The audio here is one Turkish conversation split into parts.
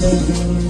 sana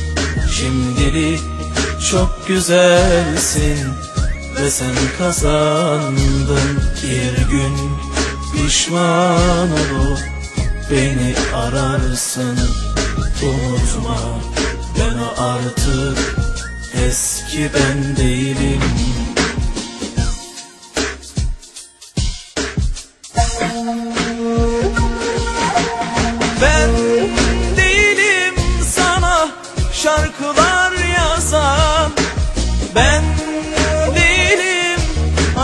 Şimdilik çok güzelsin ve sen kazandın. Bir gün pişman olup beni ararsın. Unutma ben artık eski ben değilim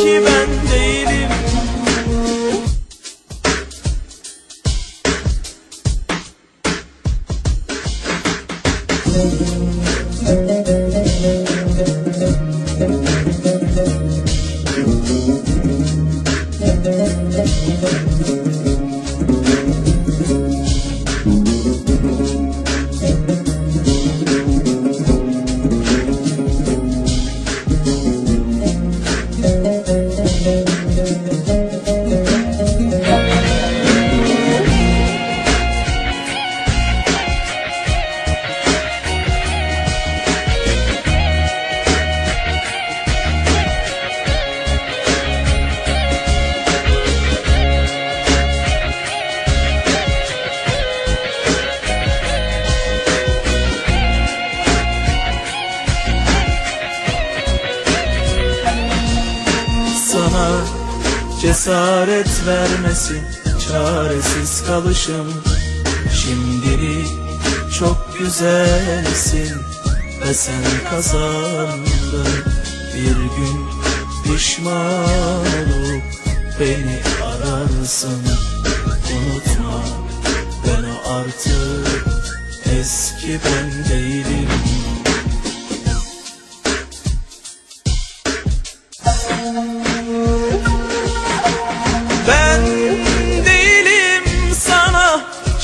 eski ben değilim cesaret vermesin çaresiz kalışım. Şimdilik çok güzelsin ve sen kazandın. Bir gün pişman olup beni ararsın. Unutma ben o artık eski ben değilim